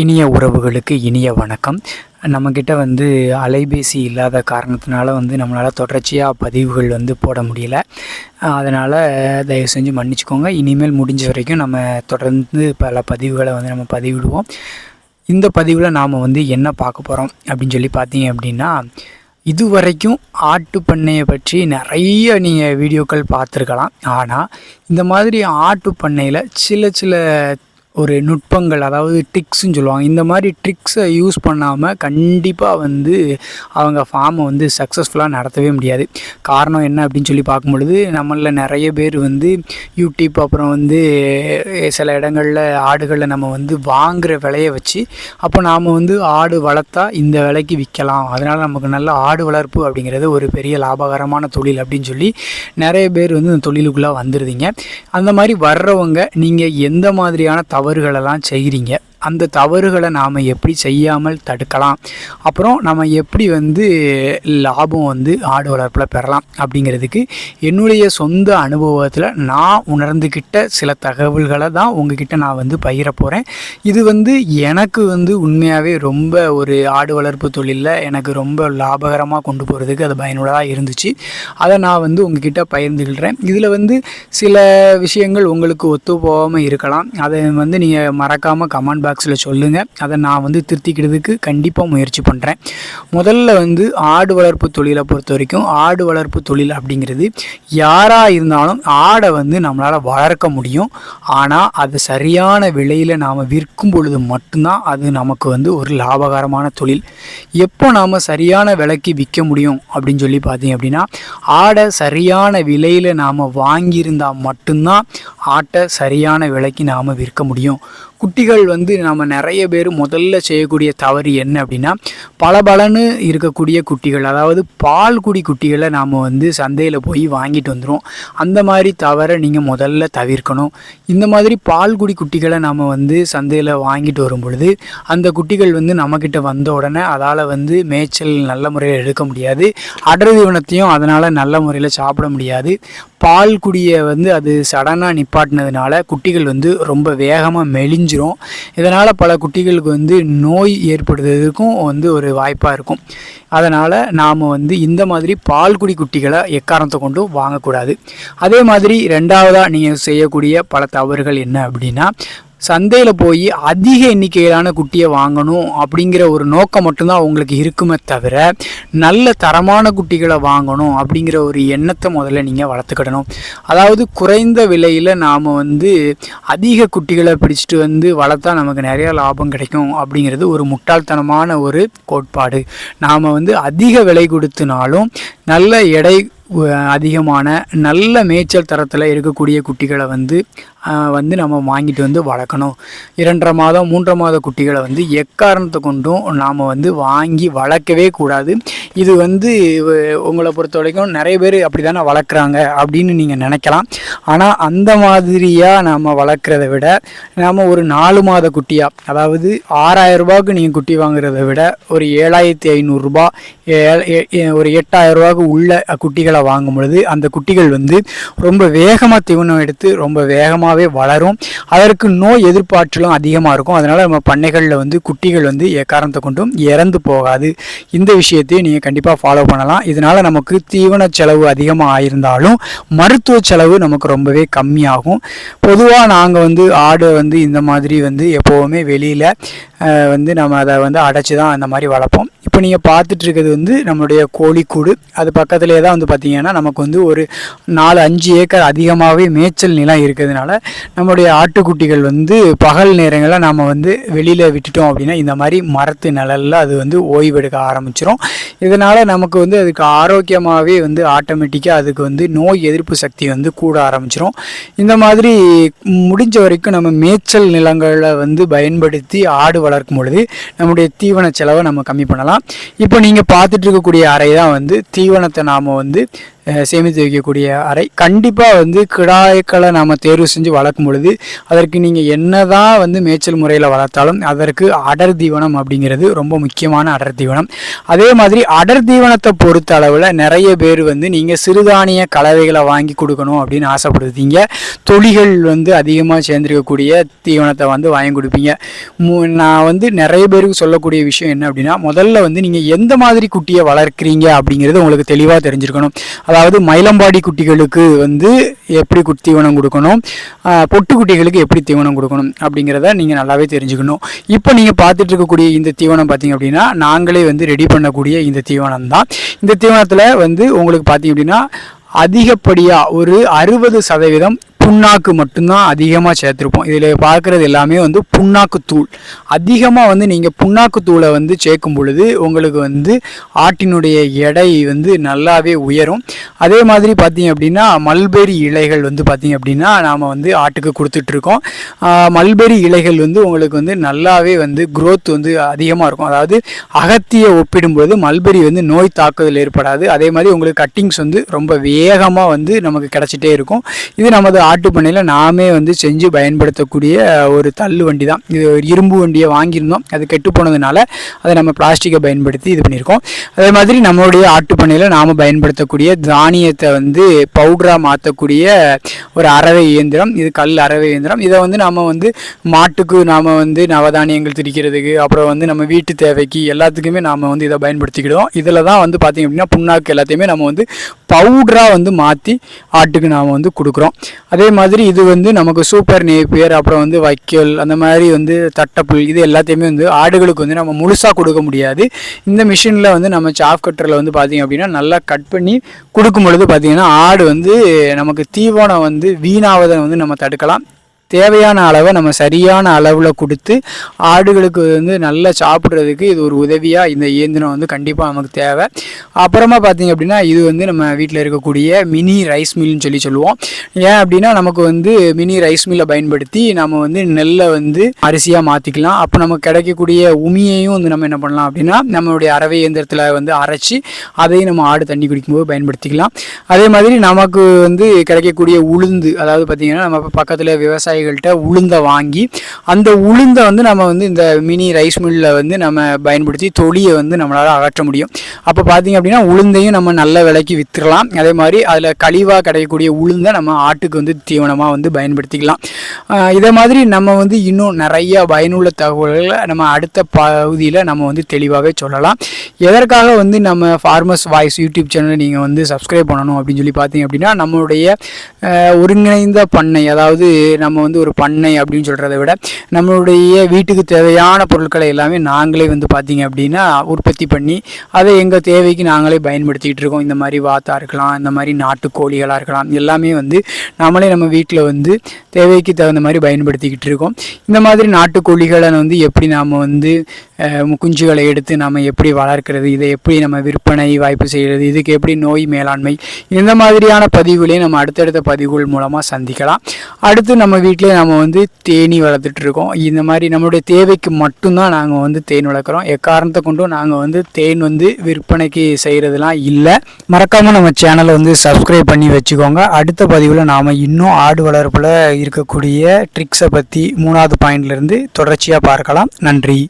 இனிய உறவுகளுக்கு இனிய வணக்கம். நம்மக்கிட்ட வந்து அலைபேசி இல்லாத காரணத்தினால வந்து நம்மளால் தொடர்ச்சியாக பதிவுகள் வந்து போட முடியல. அதனால் தயவு செஞ்சு மன்னிச்சுக்கோங்க. இனிமேல் முடிஞ்ச வரைக்கும் நம்ம தொடர்ந்து பல பதிவுகளை வந்து நம்ம பதிவிடுவோம். இந்த பதிவில் நாம் வந்து என்ன பார்க்க போகிறோம் அப்படின்னு சொல்லி பார்த்தீங்க அப்படின்னா இது வரைக்கும் ஆட்டு பண்ணையை பற்றி நிறைய நீங்கள் வீடியோக்கள் பார்த்துருக்கலாம். ஆனால் இந்த மாதிரி ஆட்டு பண்ணையில் சில சில ஒரு நுட்பங்கள் அதாவது ட்ரிக்ஸ்ன்னு சொல்லுவாங்க. இந்த மாதிரி ட்ரிக்ஸை யூஸ் பண்ணாமல் கண்டிப்பாக வந்து அவங்க ஃபார்மை வந்து சக்ஸஸ்ஃபுல்லாக நடத்தவே முடியாது. காரணம் என்ன அப்படின்னு சொல்லி பார்க்கும் பொழுது நம்மளில் நிறைய பேர் வந்து யூடியூப் அப்புறம் வந்து சில இடங்களில் ஆடுகளை நம்ம வந்து வாங்குகிற விலையை வச்சு அப்போ நாம் வந்து ஆடு வளர்த்தா இந்த விலைக்கு விற்கலாம் அதனால் நமக்கு நல்ல ஆடு வளர்ப்பு அப்படிங்கிறது ஒரு பெரிய லாபகரமான தொழில் அப்படின்னு சொல்லி நிறைய பேர் வந்து இந்த தொழிலுக்குள்ளே வந்துடுதீங்க அந்த மாதிரி வர்றவங்க நீங்கள் எந்த மாதிரியான தவறுகளெல்லாம் செய்கிறீங்க அந்த தவறுகளை நாம் எப்படி செய்யாமல் தடுக்கலாம்? அப்புறம் நம்ம எப்படி வந்து லாபம் வந்து ஆடு வளர்ப்பில் பெறலாம் அப்படிங்கிறதுக்கு என்னுடைய சொந்த அனுபவத்தில் நான் உணர்ந்துக்கிட்ட சில தகவல்களை தான் உங்ககிட்ட நான் வந்து பகிர போகிறேன் இது வந்து எனக்கு வந்து உண்மையாகவே ரொம்ப ஒரு ஆடு வளர்ப்பு தொழிலில் எனக்கு ரொம்ப லாபகரமாக கொண்டு போகிறதுக்கு அது பயனுள்ளதாக இருந்துச்சு. அதை நான் வந்து உங்ககிட்ட பகிர்ந்துக்கிடுறேன் இதில் வந்து சில விஷயங்கள் உங்களுக்கு ஒத்து போகாமல் இருக்கலாம். அதை வந்து நீங்கள் மறக்காமல் கமெண்ட் பாக்ஸில் சொல்லுங்கள் அதை நான் வந்து திருத்திக்கிறதுக்கு கண்டிப்பாக முயற்சி பண்ணுறேன் முதல்ல வந்து ஆடு வளர்ப்பு தொழிலை பொறுத்த வரைக்கும் ஆடு வளர்ப்பு தொழில் அப்படிங்கிறது யாராக இருந்தாலும் ஆடை வந்து நம்மளால் வளர்க்க முடியும். ஆனால் அது சரியான விலையில் நாம் விற்கும் பொழுது மட்டும்தான் அது நமக்கு வந்து ஒரு லாபகரமான தொழில். எப்போ நாம் சரியான விலைக்கு விற்க முடியும் அப்படின்னு சொல்லி பார்த்தீங்க அப்படின்னா ஆடை சரியான விலையில் நாம் வாங்கியிருந்தால் மட்டும்தான் ஆட்டை சரியான விலைக்கு நாம் விற்க முடியும். குட்டிகள் வந்து நம்ம நிறைய பேர் முதல்ல செய்யக்கூடிய தவறு என்ன அப்படின்னா பளபளன்னு இருக்கக்கூடிய குட்டிகள் அதாவது பால் குடி குட்டிகளை நாம் வந்து சந்தையில் போய் வாங்கிட்டு வந்துடும் அந்த மாதிரி தவறை நீங்கள் முதல்ல தவிர்க்கணும். இந்த மாதிரி பால் குடி குட்டிகளை நாம் வந்து சந்தையில் வாங்கிட்டு வரும் பொழுது அந்த குட்டிகள் வந்து நம்மக்கிட்ட வந்த உடனே அதால் வந்து மேய்ச்சல் நல்ல முறையில் எடுக்க முடியாது. அடர் தீவனத்தையும் அதனால் நல்ல முறையில் சாப்பிட முடியாது. பால் குடியை வந்து அது சடனாக நிப்பாட்டினதுனால குட்டிகள் வந்து ரொம்ப வேகமாக மெலிஞ்சிரும். இதனால் பல குட்டிகளுக்கு வந்து நோய் ஏற்படுறதுக்கும் வந்து ஒரு வாய்ப்பாக இருக்கும். அதனால் நாம் வந்து இந்த மாதிரி பால்குடி குட்டிகளை எக்காரணத்தை கொண்டும் வாங்கக்கூடாது. அதே மாதிரி ரெண்டாவதாக நீங்கள் செய்யக்கூடிய பல தவறுகள் என்ன அப்படின்னா சந்தையில் போய் அதிக எண்ணிக்கையிலான குட்டியை வாங்கணும் அப்படிங்கிற ஒரு நோக்கம் மட்டும்தான் அவங்களுக்கு இருக்குமே தவிர நல்ல தரமான குட்டிகளை வாங்கணும் அப்படிங்கிற ஒரு எண்ணத்தை முதல்ல நீங்கள் வளர்த்துக்கிடணும். அதாவது குறைந்த விலையில் நாம் வந்து அதிக குட்டிகளை பிடிச்சிட்டு வந்து வளர்த்தா நமக்கு நிறையா லாபம் கிடைக்கும் அப்படிங்கிறது ஒரு முட்டாள்தனமான ஒரு கோட்பாடு. நாம் வந்து அதிக விலை கொடுத்தினாலும் நல்ல எடை அதிகமான நல்ல மேய்ச்சல் தரத்தில் இருக்கக்கூடிய குட்டிகளை வந்து வந்து நம்ம வாங்கிட்டு வந்து வளர்க்கணும். இரண்டரை மாதம் மூன்றரை மாத குட்டிகளை வந்து எக்காரணத்தை கொண்டும் நாம் வந்து வாங்கி வளர்க்கவே கூடாது. இது வந்து உங்களை பொறுத்த வரைக்கும் நிறைய பேர் அப்படி தானே வளர்க்குறாங்க அப்படின்னு நீங்கள் நினைக்கலாம். ஆனால் அந்த மாதிரியாக நம்ம வளர்க்குறத விட நாம் ஒரு நாலு மாத குட்டியாக அதாவது ஆறாயிரம் ரூபாய்க்கு நீங்கள் குட்டி வாங்குறத விட ஒரு ஏழாயிரத்தி ஐநூறுரூபா ஒரு எட்டாயிரம் ரூபாய்க்கு உள்ள குட்டிகளை வாங்கும் பொழுது அந்த குட்டிகள் வந்து ரொம்ப வேகமாக தீவனம் எடுத்து ரொம்ப வேகமாக அதிகமாகவே வளரும். அதற்கு நோய் எதிர்ப்பாற்றலும் அதிகமாக இருக்கும். அதனால் நம்ம பண்ணைகளில் வந்து குட்டிகள் வந்து எக்காரணத்தை கொண்டும் இறந்து போகாது. இந்த விஷயத்தையும் நீங்கள் கண்டிப்பாக ஃபாலோ பண்ணலாம். இதனால் நமக்கு தீவன செலவு அதிகமாக ஆயிருந்தாலும் மருத்துவ செலவு நமக்கு ரொம்பவே கம்மியாகும். பொதுவாக நாங்கள் வந்து ஆடு வந்து இந்த மாதிரி வந்து எப்போவுமே வெளியில் வந்து நம்ம அதை வந்து அடைச்சி தான் அந்த மாதிரி வளர்ப்போம். இப்போ நீங்கள் பார்த்துட்டு இருக்கிறது வந்து நம்மளுடைய கோழிக்கூடு. அது பக்கத்துலேயே தான் வந்து பார்த்திங்கன்னா நமக்கு வந்து ஒரு நாலு அஞ்சு ஏக்கர் அதிகமாகவே மேய்ச்சல் நிலம் இருக்கிறதுனால நம்முடைய ஆட்டுக்குட்டிகள் வந்து பகல் நேரங்களில் நாம் வந்து வெளியில் விட்டுட்டோம் அப்படின்னா இந்த மாதிரி மரத்து நிழலில் அது வந்து ஓய்வெடுக்க ஆரம்பிச்சிடும் இதனால் நமக்கு வந்து அதுக்கு ஆரோக்கியமாகவே வந்து ஆட்டோமேட்டிக்காக அதுக்கு வந்து நோய் எதிர்ப்பு சக்தி வந்து கூட ஆரம்பிச்சிடும் இந்த மாதிரி முடிஞ்ச வரைக்கும் நம்ம மேய்ச்சல் நிலங்களை வந்து பயன்படுத்தி ஆடு வளர்க்கும் பொழுது நம்முடைய தீவன செலவை நம்ம கம்மி பண்ணலாம். இப்போ நீங்கள் பார்த்துட்டு இருக்கக்கூடிய அறை தான் வந்து தீவனத்தை நாம் வந்து சேமித்து வைக்கக்கூடிய அறை. கண்டிப்பாக வந்து கிடாய்க்களை நாம் தேர்வு செஞ்சு வளர்க்கும் பொழுது அதற்கு நீங்கள் என்ன தான் வந்து மேய்ச்சல் முறையில் வளர்த்தாலும் அதற்கு அடர் தீவனம் அப்படிங்கிறது ரொம்ப முக்கியமான அடர் தீவனம். அதே மாதிரி அடர் தீவனத்தை பொறுத்த அளவில் நிறைய பேர் வந்து நீங்கள் சிறுதானிய கலவைகளை வாங்கி கொடுக்கணும் அப்படின்னு ஆசைப்படுவீங்க தொழிகள் வந்து அதிகமாக சேர்ந்துருக்கக்கூடிய தீவனத்தை வந்து வாங்கி கொடுப்பீங்க. மு- நான் வந்து நிறைய பேருக்கு சொல்லக்கூடிய விஷயம் என்ன அப்படின்னா முதல்ல வந்து நீங்கள் எந்த மாதிரி குட்டியை வளர்க்குறீங்க அப்படிங்கிறது உங்களுக்கு தெளிவாக தெரிஞ்சிருக்கணும். அதாவது மயிலம்பாடி குட்டிகளுக்கு வந்து எப்படி தீவனம் கொடுக்கணும்? பொட்டு குட்டிகளுக்கு எப்படி தீவனம் கொடுக்கணும்? அப்படிங்கிறத நீங்கள் நல்லாவே தெரிஞ்சுக்கணும். இப்போ நீங்கள் பார்த்துட்டு இருக்கக்கூடிய இந்த தீவனம் பார்த்தீங்க அப்படின்னா நாங்களே வந்து ரெடி பண்ணக்கூடிய இந்த தீவனம் தான். இந்த தீவனத்தில் வந்து உங்களுக்கு பார்த்தீங்க அப்படின்னா அதிகப்படியாக ஒரு அறுபது சதவீதம் புண்ணாக்கு மட்டும்தான் அதிகமாக சேர்த்துருப்போம். இதில் பார்க்குறது எல்லாமே வந்து புண்ணாக்கு தூள். அதிகமாக வந்து நீங்கள் புண்ணாக்கு தூளை வந்து சேர்க்கும் பொழுது உங்களுக்கு வந்து ஆட்டினுடைய எடை வந்து நல்லாவே உயரும். அதே மாதிரி பார்த்தீங்க அப்படின்னா மல்பெரி இலைகள் வந்து பார்த்தீங்க அப்படின்னா நாம் வந்து ஆட்டுக்கு கொடுத்துட்ருக்கோம். மல்பெரி இலைகள் வந்து உங்களுக்கு வந்து நல்லாவே வந்து க்ரோத் வந்து அதிகமாக இருக்கும். அதாவது அகத்தியை ஒப்பிடும்போது மல்பெரி வந்து நோய் தாக்குதல் ஏற்படாது. அதே மாதிரி உங்களுக்கு கட்டிங்ஸ் வந்து ரொம்ப வேகமாக வந்து நமக்கு கிடச்சிட்டே இருக்கும். இது நமது ஆட்டு பண்ணையில் நாமே வந்து செஞ்சு பயன்படுத்தக்கூடிய ஒரு தள்ளு வண்டி தான் இது ஒரு இரும்பு வண்டியை வாங்கியிருந்தோம். அது கெட்டு போனதுனால அதை நம்ம பிளாஸ்டிக்கை பயன்படுத்தி இது பண்ணியிருக்கோம். அதே மாதிரி நம்மளுடைய ஆட்டு பண்ணையில் நாம் பயன்படுத்தக்கூடிய தானியத்தை வந்து பவுடராக மாற்றக்கூடிய ஒரு அறவை இயந்திரம் இது கல் அறவை இயந்திரம். இதை வந்து நாம் வந்து மாட்டுக்கு நாம் வந்து நவதானியங்கள் திரிக்கிறதுக்கு அப்புறம் வந்து நம்ம வீட்டு தேவைக்கு எல்லாத்துக்குமே நாம் வந்து இதை பயன்படுத்திக்கிடுவோம். இதில் தான் வந்து பார்த்திங்க அப்படின்னா புண்ணாக்கு எல்லாத்தையுமே நம்ம வந்து பவுடராக வந்து மாற்றி ஆட்டுக்கு நாம் வந்து கொடுக்குறோம். அதே மாதிரி இது வந்து நமக்கு சூப்பர் நேப்பியர் அப்புறம் வந்து வைக்கோல் அந்த மாதிரி வந்து தட்டப்புல் இது எல்லாத்தையுமே வந்து ஆடுகளுக்கு வந்து நம்ம முழுசாக கொடுக்க முடியாது. இந்த மிஷினில் வந்து நம்ம சாஃப் கட்டரில் வந்து பார்த்திங்க அப்படின்னா நல்லா கட் பண்ணி கொடுக்கும் பொழுது பார்த்திங்கன்னா ஆடு வந்து நமக்கு தீவனம் வந்து வீணாவதை வந்து நம்ம தடுக்கலாம். தேவையான அளவை நம்ம சரியான அளவில் கொடுத்து ஆடுகளுக்கு வந்து நல்லா சாப்பிட்றதுக்கு இது ஒரு உதவியாக இந்த இயந்திரம் வந்து கண்டிப்பாக நமக்கு தேவை. அப்புறமா பார்த்திங்க அப்படின்னா இது வந்து நம்ம வீட்டில் இருக்கக்கூடிய மினி ரைஸ் மில்னு சொல்லி சொல்லுவோம். ஏன் அப்படின்னா நமக்கு வந்து மினி ரைஸ் மில்லை பயன்படுத்தி நம்ம வந்து நெல்லை வந்து அரிசியாக மாற்றிக்கலாம் அப்போ நமக்கு கிடைக்கக்கூடிய உமியையும் வந்து நம்ம என்ன பண்ணலாம் அப்படின்னா நம்மளுடைய அரவை இயந்திரத்தில் வந்து அரைச்சி அதையும் நம்ம ஆடு தண்ணி குடிக்கும்போது பயன்படுத்திக்கலாம். அதே மாதிரி நமக்கு வந்து கிடைக்கக்கூடிய உளுந்து அதாவது பார்த்திங்கன்னா நம்ம பக்கத்தில் விவசாயிகள்கிட்ட உளுந்தை வாங்கி அந்த உளுந்தை வந்து நம்ம வந்து இந்த மினி ரைஸ் மில்லில் வந்து நம்ம பயன்படுத்தி தொலியை வந்து நம்மளால் அகற்ற முடியும். அப்போ பார்த்திங்க அப்படின்னா உளுந்தையும் நம்ம நல்ல விலைக்கு விற்றுலாம் அதே மாதிரி அதில் கழிவாக கிடைக்கக்கூடிய உளுந்தை நம்ம ஆட்டுக்கு வந்து தீவனமாக வந்து பயன்படுத்திக்கலாம். இதே மாதிரி நம்ம வந்து இன்னும் நிறைய பயனுள்ள தகவல்களை நம்ம அடுத்த பகுதியில் நம்ம வந்து தெளிவாகவே சொல்லலாம். எதற்காக வந்து நம்ம ஃபார்மர்ஸ் வாய்ஸ் யூடியூப் சேனலை நீங்கள் வந்து சப்ஸ்கிரைப் பண்ணணும் அப்படின்னு சொல்லி பார்த்தீங்க அப்படின்னா நம்மளுடைய ஒருங்கிணைந்த பண்ணை அதாவது நம்ம வந்து ஒரு பண்ணை அப்படின்னு சொல்கிறத விட நம்மளுடைய வீட்டுக்கு தேவையான பொருட்களை எல்லாமே நாங்களே வந்து பார்த்திங்க அப்படின்னா உற்பத்தி பண்ணி அதை எங்கள் தேவைக்கு நாங்களே பயன்படுத்திக்கிட்டு இருக்கோம். இந்த மாதிரி வாத்தா இருக்கலாம் இந்த மாதிரி நாட்டுக்கோழிகளாக இருக்கலாம் எல்லாமே வந்து நாமளே நம்ம வீட்டில் வந்து தேவைக்கு தகுந்த மாதிரி பயன்படுத்திக்கிட்டு இருக்கோம். இந்த மாதிரி நாட்டுக்கோழிகளை வந்து எப்படி நாம் வந்து குஞ்சுகளை எடுத்து நம்ம எப்படி வளர்க்கிறது இதை எப்படி நம்ம விற்பனை வாய்ப்பு செய்கிறது இதுக்கு எப்படி நோய் மேலாண்மை இந்த மாதிரியான பதிவுகளையும் நம்ம அடுத்தடுத்த பதிவுகள் மூலமாக சந்திக்கலாம். அடுத்து நம்ம வீட்டிலே நம்ம வந்து தேனி வளர்த்துட்டு இருக்கோம் இந்த மாதிரி நம்மளுடைய தேவைக்கு மட்டும்தான் நாங்கள் வந்து தேன் வளர்க்குறோம். எக்காரணத்தை கொண்டும் நாங்கள் வந்து தேன் வந்து விற்பனைக்கு செய்கிறதுலாம் இல்லை. மறக்காமல் நம்ம சேனலை வந்து சப்ஸ்கிரைப் பண்ணி வச்சுக்கோங்க. அடுத்த பதிவில் நாம் இன்னும் ஆடு வளர்ப்பில் இருக்கக்கூடிய ட்ரிக்ஸை பற்றி மூணாவது பாயிண்ட்லேருந்து தொடர்ச்சியாக பார்க்கலாம். நன்றி.